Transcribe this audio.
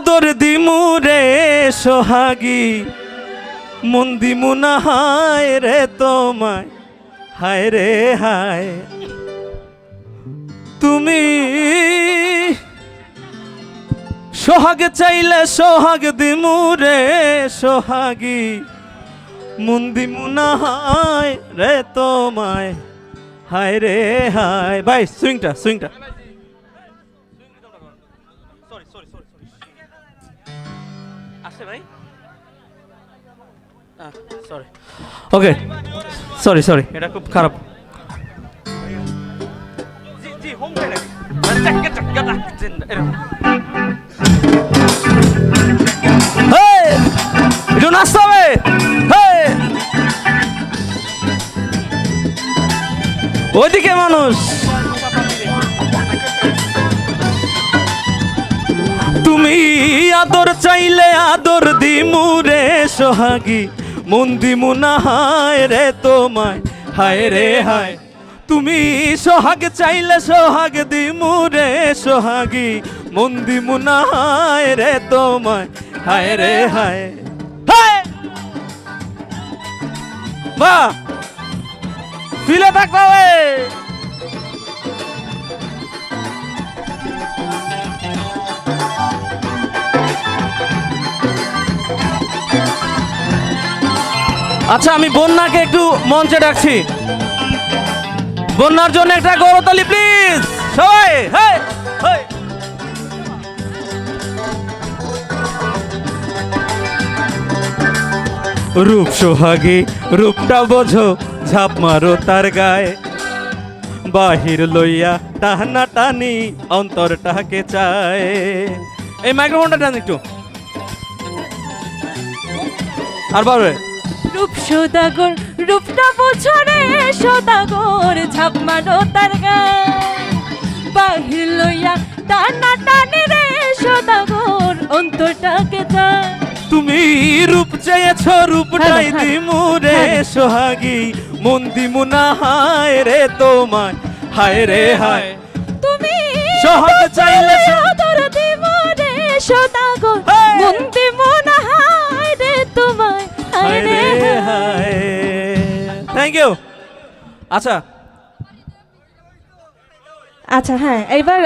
আদর দিমুরে সোহাগী। মন্দি মুনা হায় রে তোমায়, হায় রে হায়। তুমি সোহাগ চাইলে সোহাগ দিমুরে সোহাগী। মন্দি মুনা হায় রে তোমায়, হায় রে হায়। ভাই, সুইংটা সুইংটা। ভাই? সরি ওকে সরি সরি এটা খুব খারাপ। একটু নাচতে হবে! ওইদিকে মানুষ। আদর দিমুরে সোহাগী। মন্দি মুনা হায় রে তোমায়, হায় রে হায়। তুমি সোহাগ চাইলে সোহাগ দিমুরে সোহাগী। মন্দি মুনা হায় রে তোমায়, হায় রে হায়। হায়! বাহ! ফিলে থাকতে আচ্ছা আমি বন্যাকে একটু মঞ্চে ডাকছি। বন্যার জন্য একটা গৌরতালি প্লিজ সবাই রূপ সোহাগী, রূপটা বোঝো, ঝাপ মারো তার গায়ে। বাহির লইয়া টানা টানি, অন্তরটাকে চায়। এই মাইক্রোফোনটা টান একটু। আর পারবে রূপ সদাগর রূপটা বোঝরে সদাগর ঝাপ মারো তার বাহির লইয়া টানা টানে রে সদাগর অন্তরটাকে যায় তুমি রূপ চেয়েছ রূপটাই হ্যাঁ, হ্যাঁ। দিমুরে হ্যাঁ। সোহাগী মন দিমুনা হায় রে তোমায় হায় রে হায় তুমি সোহাগ চাইলে থ্যাংক ইউ আচ্ছা। আচ্ছা হ্যাঁ এবার